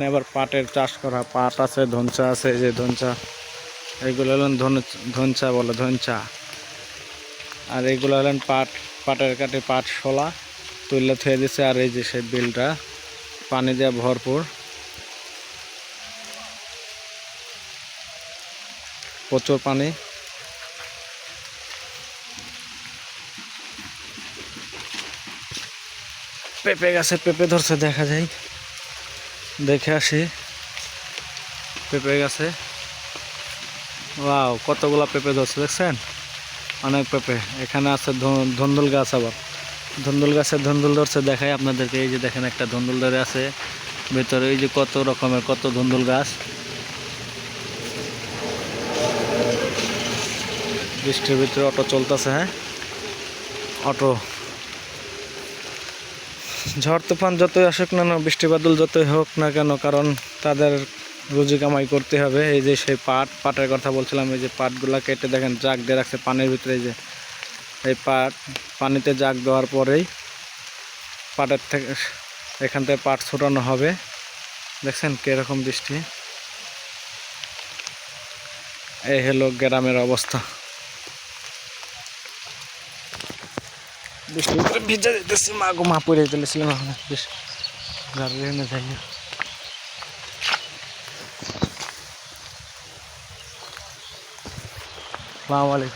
এবার পাটের চাষ করা, পাট আছে, ধনচা আছে যে ধনচা এইগুলো হলেন ধন- ধনচা বলে, ধনচা। আর এইগুলো হলেন পাট, পাটের কাটে পাট শোলা তুলে থুয়ে দিছে, আর এই যে সেই বিলটা, পানি দিয়ে ভরপুর। প্রচুর পানি। পেঁপে গাছে পেঁপে ধরছে, দেখা যায়। দেখে আসি। পেঁপে গাছে। ওয়াও, কতগুলা পেঁপে ধরছে দেখছেন? অনেক পেঁপে। এখানে আছে ধন্দুল গাছ আবার। ধন্দুল গাছে ধন্দুল ধরছে, দেখাই আপনাদেরকে। এই যে দেখেন একটা ধন্দুল ধরে আছে। ভেতরে এই যে কত রকমের, কত ধন্দুল গাছ। বৃষ্টির ভিতরে অটো চলতেছে হ্যাঁ? অটো। ঝড় তুফান যতই আসুক না না বৃষ্টি বাদল যতই হোক না কেন, কারণ তাদের রুজি কামাই করতে হবে। এই যে সেই পাট, পাটের কথা বলছিলাম, এই যে পাটগুলা কেটে দেখেন, জাগ দিয়ে রাখছে পানির ভিতরে যে এই পাট, পানিতে জাগ দেওয়ার পরেই পাটের থেকে এখান থেকে পাট ছোটানো হবে। দেখছেন কীরকম বৃষ্টি? এই হলো গ্রামের অবস্থা। বৃষ্টির ভিতরে ভিজে যেতেছি মা গো মা পড়ে চলেছিলাম এখন বেশ গার্জেনে যাই। আলাইকুম।